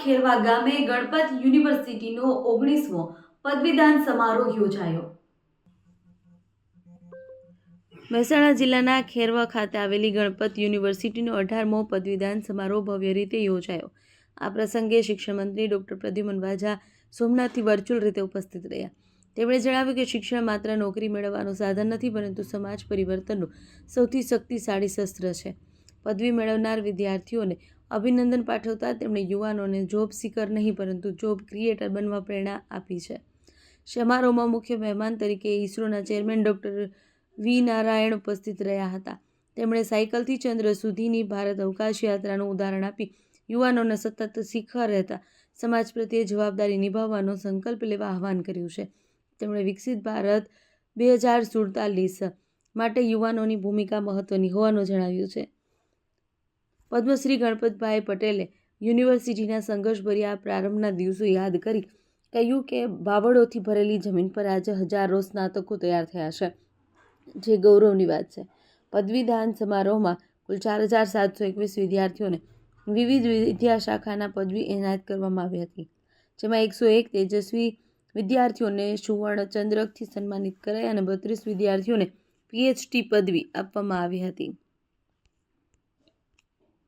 ખેરવા ગામે ગણપત યુનિવર્સિટીનો ઓગણીસમો પદવીદાન સમારોહ યોજાયો. મહેસાણા જિલ્લાના ખેરવા ખાતે આવેલી ગણપત યુનિવર્સિટીનો અઢારમો પદવીદાન સમારોહ ભવ્ય રીતે યોજાયો. આ પ્રસંગે શિક્ષણ મંત્રી ડૉક્ટર પ્રદ્યુમન વાજા સોમનાથથી વર્ચ્યુઅલ રીતે ઉપસ્થિત રહ્યા. તેમણે જણાવ્યું કે શિક્ષણ માત્ર નોકરી મેળવવાનું સાધન નથી, પરંતુ સમાજ પરિવર્તનનું સૌથી શક્તિશાળી શસ્ત્ર છે. પદવી મેળવનાર વિદ્યાર્થીઓને અભિનંદન પાઠવતા તેમણે યુવાનોને જોબ સિકર નહીં, પરંતુ જોબ ક્રિએટર બનવા પ્રેરણા આપી છે. સમારોહમાં મુખ્ય મહેમાન તરીકે ઇસરોના ચેરમેન ડૉક્ટર વી નારાયણ ઉપસ્થિત રહ્યા હતા. તેમણે સાયકલથી ચંદ્ર સુધીની ભારત અવકાશ યાત્રાનું ઉદાહરણ આપી યુવાનોને સતત શીખવા રહેતા સમાજ પ્રત્યે જવાબદારી નિભાવવાનો સંકલ્પ લેવા આહવાન કર્યું છે. તેમણે વિકસિત ભારત બે હજાર સુડતાલીસ માટે યુવાનોની ભૂમિકા મહત્ત્વની હોવાનું જણાવ્યું છે. પદ્મશ્રી ગણપતભાઈ પટેલે યુનિવર્સિટીના સંઘર્ષભર્યા પ્રારંભના દિવસો યાદ કરી કહ્યું કે બાવળોથી ભરેલી જમીન પર આજે હજારો સ્નાતકો તૈયાર થયા છે. જે ગૌરવની વાત છે. પદવીદાન સમારોહમાં કુલ ચાર હજાર સાતસો એકવીસ વિદ્યાર્થીઓને વિવિધ વિદ્યાશાખાના પદવી એનાયત કરવામાં આવી હતી. જેમાં એકસો એક તેજસ્વી વિદ્યાર્થીઓને સુવર્ણ ચંદ્રકથી સન્માનિત કરાઈ અને બત્રીસ વિદ્યાર્થીઓને પીએચડી પદવી આપવામાં આવી હતી.